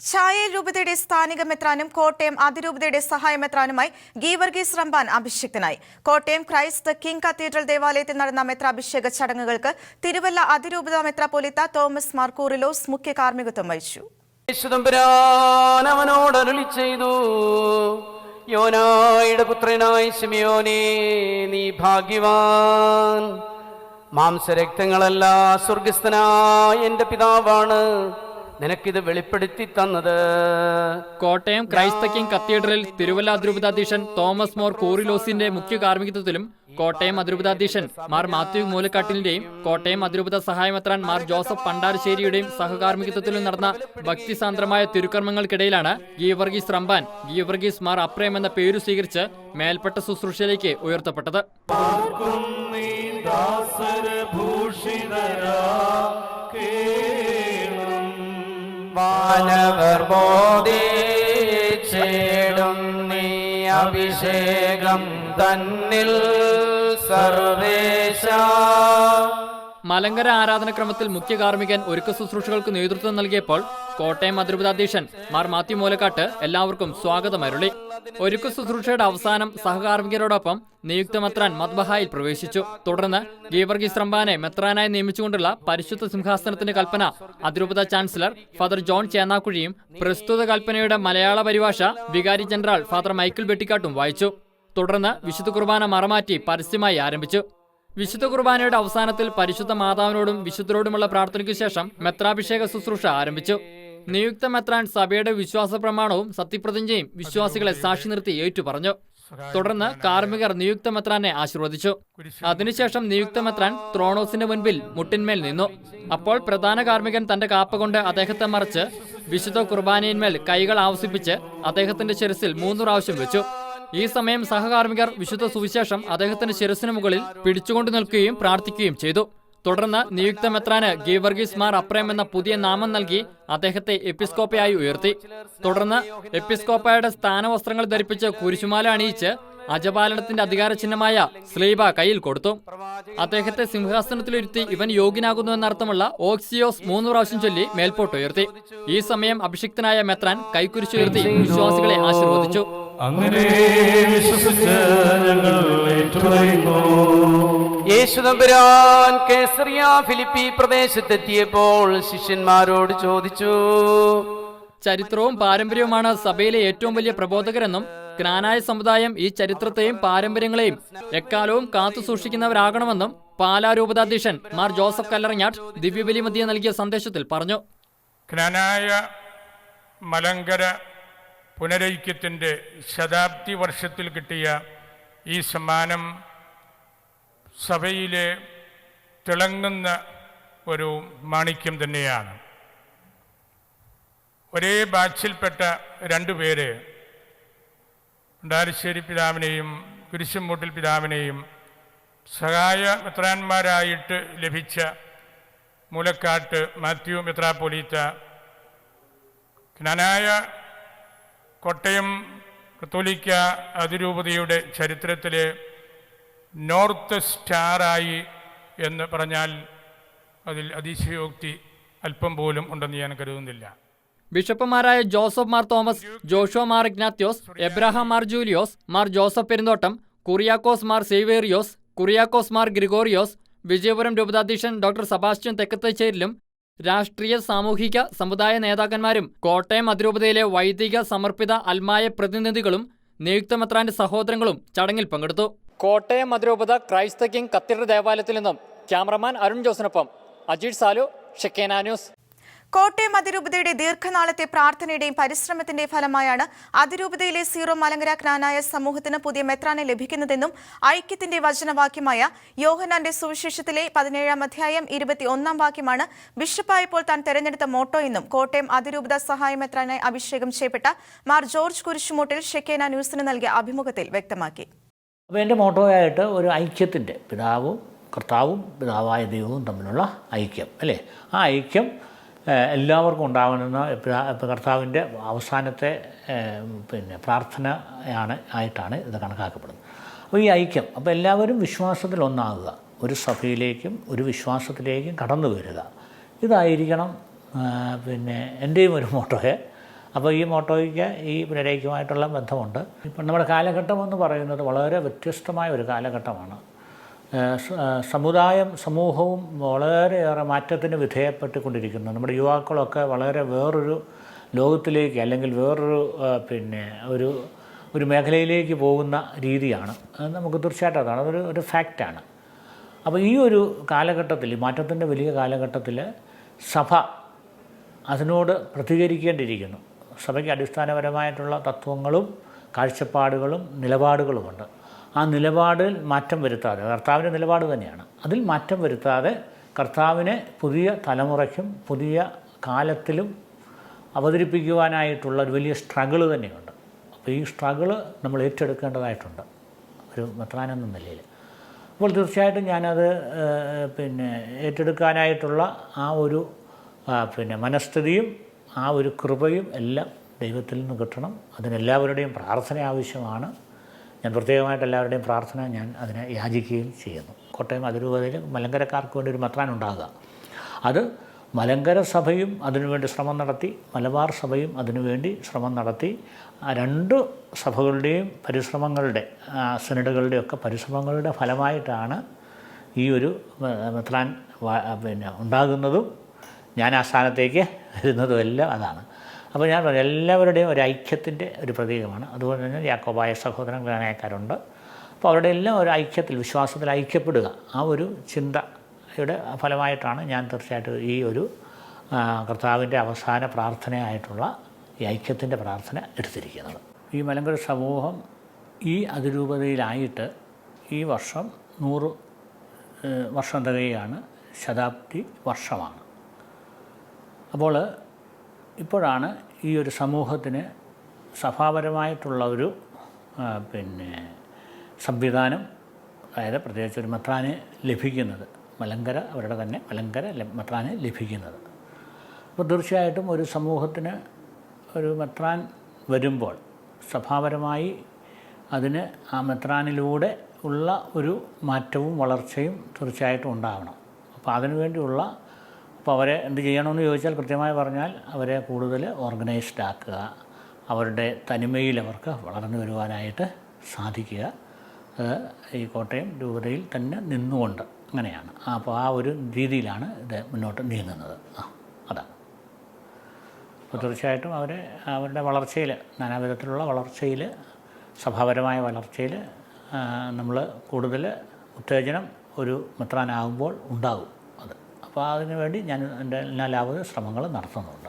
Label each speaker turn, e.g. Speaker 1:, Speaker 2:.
Speaker 1: ചായയിൽ രൂപതയുടെ സ്ഥാനിക മെത്രാനും കോട്ടയം അതിരൂപതയുടെ സഹായ മെത്രാനുമായി ഗീവർഗീസ് റംബാൻ അഭിഷിക്തനായി. കോട്ടയം ക്രൈസ്റ്റ് കിങ് കത്തീഡ്രൽ ദേവാലയത്തിൽ നടന്ന മെത്രാഭിഷേക ചടങ്ങുകൾക്ക് തിരുവല്ല അതിരൂപത മെത്രാപ്പൊലിത്ത തോമസ് മാർക്കൂറിലോസ് മുഖ്യ കാർമ്മികത്വം വഹിച്ചു.
Speaker 2: യോനായുടെ പുത്രനായ ശിമിയോനെ നീ ഭാഗ്യവാൻ. മാംസരക്തങ്ങളല്ല സ്വർഗസ്ഥനായ എന്റെ പിതാവാണ്. നിനക്കിത് വെളിപ്പെടുത്തി തന്നത്.
Speaker 3: കോട്ടയം ക്രൈസ്ത കിങ് കത്തീഡ്രലിൽ തിരുവല്ല അതിരൂപതാധീശൻ തോമസ് മോർ കൂറിലോസിന്റെ മുഖ്യ കാർമ്മികത്വത്തിലും കോട്ടയം അതിരൂപതാധീശൻ മാർ മാത്യു മൂലക്കാട്ടിലിന്റെയും കോട്ടയം അതിരൂപത സഹായമെത്രാൻ മാർ ജോസഫ് പണ്ടാരശ്ശേരിയുടെയും സഹകാർമ്മികത്വത്തിലും നടന്ന ഭക്തിസാന്ദ്രമായ തിരുക്കർമ്മങ്ങൾക്കിടയിലാണ് ഗീവർഗീസ് റംബാൻ ഗീവർഗീസ് മാർ അപ്രേം എന്ന പേരു സ്വീകരിച്ച് മേൽപ്പെട്ട ശുശ്രൂഷയിലേക്ക് ഉയർത്തപ്പെട്ടത്.
Speaker 2: വാനവർ ബോധിച്ചിടും നീ അഭിഷേകം തന്നിൽ സർവേശ.
Speaker 3: മലങ്കര ആരാധനക്രമത്തിൽ മുഖ്യ കാർമ്മികൻ ഒരുക്ക ശുശ്രൂഷകൾക്ക് നേതൃത്വം നൽകിയപ്പോൾ കോട്ടയം അതിരൂപതാധ്യക്ഷൻ മാർ മാത്യു മൂലക്കാട്ട് എല്ലാവർക്കും സ്വാഗതം അരുളി. ഒരുക്ക ശുശ്രൂഷയുടെ അവസാനം സഹകാർമ്മികരോടൊപ്പം നിയുക്ത മെത്രാൻ മദ്ബഹായിൽ പ്രവേശിച്ചു. തുടർന്ന് ഗീവർഗീസ് റംബാനെ മെത്രാനായി നിയമിച്ചുകൊണ്ടുള്ള പരിശുദ്ധ സിംഹാസനത്തിന്റെ കൽപ്പന അതിരൂപത ചാൻസലർ ഫാദർ ജോൺ ചേന്നാക്കുഴിയും പ്രസ്തുത കൽപ്പനയുടെ മലയാള പരിഭാഷ വികാരി ജനറൽ ഫാദർ മൈക്കിൾ വെട്ടിക്കാട്ടും വായിച്ചു. തുടർന്ന് വിശുദ്ധ കുർബാന മറമാറ്റി പരസ്യമായി ആരംഭിച്ചു. വിശുദ്ധ കുർബാനയുടെ അവസാനത്തിൽ പരിശുദ്ധ മാതാവിനോടും വിശുദ്ധരോടുമുള്ള പ്രാർത്ഥനയ്ക്കു ശേഷം മെത്രാഭിഷേക ശുശ്രൂഷ ആരംഭിച്ചു. നിയുക്ത മെത്രാൻ സഭയുടെ വിശ്വാസ പ്രമാണവും സത്യപ്രതിജ്ഞയും വിശ്വാസികളെ സാക്ഷി നിർത്തി ഏറ്റുപറഞ്ഞു. തുടർന്ന് കാർമികർ നിയുക്ത മെത്രാനെ ആശീർവദിച്ചു. അതിനുശേഷം നിയുക്ത മെത്രാൻ ത്രോണോസിന്റെ മുൻപിൽ മുട്ടിന്മേൽ നിന്നു. അപ്പോൾ പ്രധാന കാർമികൻ തന്റെ കാപ്പ കൊണ്ട് അദ്ദേഹത്തെ മറിച്ച് വിശുദ്ധ കുർബാനയിന്മേൽ കൈകൾ ആവസിപ്പിച്ച് അദ്ദേഹത്തിന്റെ ശിരസിൽ മൂന്നു പ്രാവശ്യം വെച്ചു. ഈ സമയം സഹകാർമികർ വിശുദ്ധ സുവിശേഷം അദ്ദേഹത്തിന്റെ ശിരസിന് മുകളിൽ പിടിച്ചുകൊണ്ടു നിൽക്കുകയും പ്രാർത്ഥിക്കുകയും ചെയ്തു. തുടർന്ന് നിയുക്ത മെത്രാന് ഗീവർഗീസ് മാർ അപ്രേം എന്ന പുതിയ നാമം നൽകി അദ്ദേഹത്തെ എപ്പിസ്കോപ്പയായി ഉയർത്തി. തുടർന്ന് എപ്പിസ്കോപ്പയുടെ സ്ഥാനവസ്ത്രങ്ങൾ ധരിപ്പിച്ച് കുരിശുമാല അണിയിച്ച് അജപാലനത്തിന്റെ അധികാര ചിഹ്നമായ സ്ലീബ കയ്യിൽ കൊടുത്തു. അദ്ദേഹത്തെ സിംഹാസനത്തിലിരുത്തി ഇവൻ യോഗ്യനാകുന്നു എന്നർത്ഥമുള്ള ഓക്സിയോസ് മൂന്ന് പ്രാവശ്യം ചൊല്ലി മേൽപോട്ടുയർത്തി ഈ സമയം അഭിഷിക്തനായ മെത്രാൻ കൈക്കുരിശുയർത്തി വിശ്വാസികളെ ആശീർവദിച്ചു.
Speaker 4: അങ്ങനെ വിശ്വസിച്ച് ഞങ്ങൾ ഏറ്റുപറയുന്നു.
Speaker 2: യേശുദമ്പുരാൻ കേസറിയ ഫിലിപ്പി പ്രദേശത്തെത്തിയപ്പോൾ ശിഷ്യന്മാരോട് ചോദിച്ചു
Speaker 3: ചരിത്രവും പാരമ്പര്യവുമാണ് സഭയിലെ ഏറ്റവും വലിയ പ്രബോധകരെന്നും ജ്ഞാനായ സമുദായം ഈ ചരിത്രത്തെയും പാരമ്പര്യങ്ങളെയും എക്കാലവും കാത്തു സൂക്ഷിക്കുന്നവരാകണമെന്നും പാലാരൂപതാധ്യക്ഷൻ മാർ ജോസഫ് കല്ലറങ്ങാട്ട് ദിവ്യബലി മധ്യ നൽകിയ സന്ദേശത്തിൽ പറഞ്ഞു.
Speaker 5: ജ്ഞാനായ മലങ്കര പുനരൈക്യത്തിന്റെ ശതാബ്ദി വർഷത്തിൽ കിട്ടിയ ഈ സമ്മാനം സഭയിലെ തിളങ്ങുന്ന ഒരു മാണിക്യം തന്നെയാണ്. ഒരേ ബാച്ചിൽപ്പെട്ട രണ്ടു പേര് ഉണ്ടാരശ്ശേരി പിതാവിനെയും കുരിശുമൂട്ടിൽ പിതാവിനെയും സഹായ മെത്രാന്മാരായിട്ട് ലഭിച്ച മൂലക്കാട്ട് മാത്യു മെത്രാപ്പൊലീത്ത ജ്ഞാനായ കോട്ടയം കത്തോലിക്ക അതിരൂപതയുടെ ചരിത്രത്തിലെ നോർത്ത് സ്റ്റാറായി എന്ന് പറഞ്ഞാൽ അതിൽ അതിശയോക്തി അല്പം പോലും ഉണ്ടെന്ന് ഞാൻ കരുതുന്നില്ല.
Speaker 3: ബിഷപ്പുമാരായ ജോസഫ് മാർ തോമസ് ജോഷോ മാർ ഇഗ്നാത്യോസ് എബ്രഹാം മാർ ജൂലിയോസ് മാർ ജോസഫ് പെരുന്തോട്ടം കുറിയാക്കോസ് മാർ സേവേറിയോസ് കുറിയാക്കോസ് മാർ ഗ്രിഗോറിയോസ് വിജയപുരം രൂപതാധ്യക്ഷൻ ഡോക്ടർ സബാസ്റ്റ്യൻ തെക്കത്തച്ചേരിലും രാഷ്ട്രീയ സാമൂഹിക സമുദായ നേതാക്കന്മാരും കോട്ടയം അതിരൂപതയിലെ വൈദിക സമർപ്പിത അൽമായ പ്രതിനിധികളും നിയുക്തമെത്രാന്റെ സഹോദരങ്ങളും ചടങ്ങിൽ പങ്കെടുത്തു. കോട്ടയം അതിരൂപത ക്രൈസ്ത കിങ് കത്തീഡ്രൽ ദേവാലയത്തിൽ നിന്നും ക്യാമറമാൻ അരുൺ ജോസിനൊപ്പം അജിത് സാലു ഷെക്കേന ന്യൂസ്.
Speaker 1: കോട്ടയം അതിരൂപതയുടെ ദീർഘനാളത്തെ പ്രാർത്ഥനയുടെയും പരിശ്രമത്തിന്റെയും ഫലമായാണ് അതിരൂപതയിലെ സീറോ മലങ്കര ക്നാനായ സമൂഹത്തിന് പുതിയ മെത്രാനെ ലഭിക്കുന്നതെന്നും ഐക്യത്തിന്റെ വചനവാക്യമായ യോഹനാന്റെ സുവിശേഷത്തിലെ പതിനേഴാം അധ്യായം ഇരുപത്തി ഒന്നാം വാക്യമാണ് ബിഷപ്പായപ്പോൾ താൻ തെരഞ്ഞെടുത്ത മോട്ടോ എന്നും കോട്ടയം അതിരൂപത സഹായ മെത്രാനായി അഭിഷേകം ചെയ്യപ്പെട്ട മാർ ജോർജ് കുരിശുമൂട്ടിൽ ഷെക്കേന ന്യൂസിന് നൽകിയ അഭിമുഖത്തിൽ വ്യക്തമാക്കി.
Speaker 6: അപ്പോൾ എന്റെ മോട്ടോയായിട്ട് ഒരു ഐക്യത്തിന്റെ പിതാവും കർത്താവും പിതാവായ ദൈവവും തമ്മിലുള്ള ഐക്യം അല്ലേ? ആ ഐക്യം എല്ലാവർക്കും ഉണ്ടാവണമെന്ന പിതാ- കർത്താവിന്റെ അവസാനത്തെ പിന്നെ പ്രാർത്ഥനയാണ് ആയിട്ടാണ് ഇത് കണക്കാക്കപ്പെടുന്നത്. അപ്പോൾ ഈ ഐക്യം അപ്പോൾ എല്ലാവരും വിശ്വാസത്തിൽ ഒന്നാകുക. ഒരു സഭയിലേക്കും ഒരു വിശ്വാസത്തിലേക്കും കടന്നു വരിക. ഇതായിരിക്കണം പിന്നെ എന്റെയും ഒരു മോട്ടോയെ. അപ്പോൾ ഈ മോട്ടോയ്ക്ക് ഈ പുനരൈക്യമായിട്ടുള്ള ബന്ധമുണ്ട്. ഇപ്പം നമ്മുടെ കാലഘട്ടം എന്ന് പറയുന്നത് വളരെ വ്യത്യസ്തമായ ഒരു കാലഘട്ടമാണ്. സമുദായം സമൂഹവും വളരെയേറെ മാറ്റത്തിന് വിധേയപ്പെട്ടുകൊണ്ടിരിക്കുന്നു. നമ്മുടെ യുവാക്കളൊക്കെ വളരെ വേറൊരു ലോകത്തിലേക്ക് അല്ലെങ്കിൽ വേറൊരു പിന്നെ ഒരു ഒരു മേഖലയിലേക്ക് പോകുന്ന രീതിയാണ്. നമുക്ക് തീർച്ചയായിട്ടും അതാണ്. അതൊരു ഒരു ഫാക്റ്റാണ്. അപ്പോൾ ഈ ഒരു കാലഘട്ടത്തിൽ മാറ്റത്തിന്റെ വലിയ കാലഘട്ടത്തിൽ സഭ അതിനോട് പ്രതികരിക്കേണ്ടിയിരിക്കുന്നു. സഭയ്ക്ക് അടിസ്ഥാനപരമായിട്ടുള്ള തത്വങ്ങളും കാഴ്ചപ്പാടുകളും നിലപാടുകളുമുണ്ട്. ആ നിലപാടിൽ മാറ്റം വരുത്താതെ കർത്താവിന്റെ നിലപാട് തന്നെയാണ്. അതിൽ മാറ്റം വരുത്താതെ കർത്താവിനെ പുതിയ തലമുറയ്ക്കും പുതിയ കാലത്തിലും അവതരിപ്പിക്കുവാനായിട്ടുള്ള ഒരു വലിയ സ്ട്രഗിൾ തന്നെയുണ്ട്. അപ്പോൾ ഈ സ്ട്രഗിൾ നമ്മൾ ഏറ്റെടുക്കേണ്ടതായിട്ടുണ്ട്. ഒരു മെത്രാനെന്ന നിലയിൽ. അപ്പോൾ തീർച്ചയായിട്ടും ഞാനത് പിന്നെ ഏറ്റെടുക്കാനായിട്ടുള്ള ആ ഒരു പിന്നെ മനസ്ഥിതിയും ആ ഒരു കൃപയും എല്ലാം ദൈവത്തിൽ നിന്ന് കിട്ടണം. അതിനെല്ലാവരുടെയും പ്രാർത്ഥന ആവശ്യമാണ്. ഞാൻ പ്രത്യേകമായിട്ട് എല്ലാവരുടെയും പ്രാർത്ഥന ഞാൻ അതിനെ യാചിക്കുകയും ചെയ്യുന്നു. കോട്ടയം അതിരൂപതയിൽ മലങ്കരക്കാർക്ക് വേണ്ടി ഒരു മെത്രാൻ ഉണ്ടാകുക. അത് മലങ്കര സഭയും അതിനുവേണ്ടി ശ്രമം നടത്തി മലബാർ സഭയും അതിനുവേണ്ടി ശ്രമം നടത്തി രണ്ട് സഭകളുടെയും പരിശ്രമങ്ങളുടെ ഒക്കെ പരിശ്രമങ്ങളുടെ ഫലമായിട്ടാണ് ഈ ഒരു മെത്രാൻ പിന്നെ ഉണ്ടാകുന്നതും ഞാൻ ആ സ്ഥാനത്തേക്ക് വരുന്നതും എല്ലാം അതാണ്. അപ്പോൾ ഞാൻ പറഞ്ഞു എല്ലാവരുടെയും ഒരു ഐക്യത്തിന്റെ ഒരു പ്രതീകമാണ്. അതുപോലെ തന്നെ യാക്കോബായ സഹോദരൻ ഗ്രാനായക്കാരുണ്ട് അപ്പോൾ അവരുടെ എല്ലാം ഒരു ഐക്യത്തിൽ വിശ്വാസത്തിൽ ഐക്യപ്പെടുക. ആ ഒരു ചിന്തയുടെ ഫലമായിട്ടാണ് ഞാൻ തീർച്ചയായിട്ടും ഈ ഒരു കർത്താവിന്റെ അവസാന പ്രാർത്ഥനയായിട്ടുള്ള ഈ ഐക്യത്തിന്റെ പ്രാർത്ഥന എടുത്തിരിക്കുന്നത്. ഈ മലങ്കര സമൂഹം ഈ അതിരൂപതയിലായിട്ട് ഈ വർഷം നൂറ് വർഷം തികയാണ് ശതാബ്ദി വർഷമാണ്. അപ്പോൾ ഇപ്പോഴാണ് ഈ ഒരു സമൂഹത്തിന് സഭാപരമായിട്ടുള്ള ഒരു പിന്നെ സംവിധാനം അതായത് പ്രത്യേകിച്ച് ഒരു മെത്രാന് ലഭിക്കുന്നത് മലങ്കര അവരുടെ തന്നെ മലങ്കര മെത്രാന് ലഭിക്കുന്നത്. അപ്പോൾ തീർച്ചയായിട്ടും ഒരു സമൂഹത്തിന് ഒരു മെത്രാൻ വരുമ്പോൾ സഭാപരമായി അതിന് ആ മെത്രാനിലൂടെ ഉള്ള ഒരു മാറ്റവും വളർച്ചയും തീർച്ചയായിട്ടും ഉണ്ടാവണം. അപ്പോൾ അതിനുവേണ്ടിയുള്ള അപ്പോൾ അവരെ എന്ത് ചെയ്യണമെന്ന് ചോദിച്ചാൽ കൃത്യമായി പറഞ്ഞാൽ അവരെ കൂടുതൽ ഓർഗനൈസ്ഡ് ആക്കുക. അവരുടെ തനിമയിൽ അവർക്ക് വളർന്നു വരുവാനായിട്ട് സാധിക്കുക. അത് ഈ കോട്ടയം രൂപതയിൽ തന്നെ നിന്നുകൊണ്ട് അങ്ങനെയാണ്. അപ്പോൾ ആ ഒരു രീതിയിലാണ് ഇത് മുന്നോട്ട് നീങ്ങുന്നത്. ആ അതാണ് അപ്പോൾ തീർച്ചയായിട്ടും അവർ അവരുടെ വളർച്ചയിൽ നാനാവിധത്തിലുള്ള വളർച്ചയിൽ സഭാപരമായ വളർച്ചയിൽ നമ്മൾ കൂടുതൽ ഉത്തേജനം ഒരു മെത്രാനാകുമ്പോൾ ഉണ്ടാകും അപ്പോൾ അതിനുവേണ്ടി ഞാൻ എന്റെ എല്ലാലാവത് ശ്രമങ്ങൾ നടത്തുന്നുണ്ട്.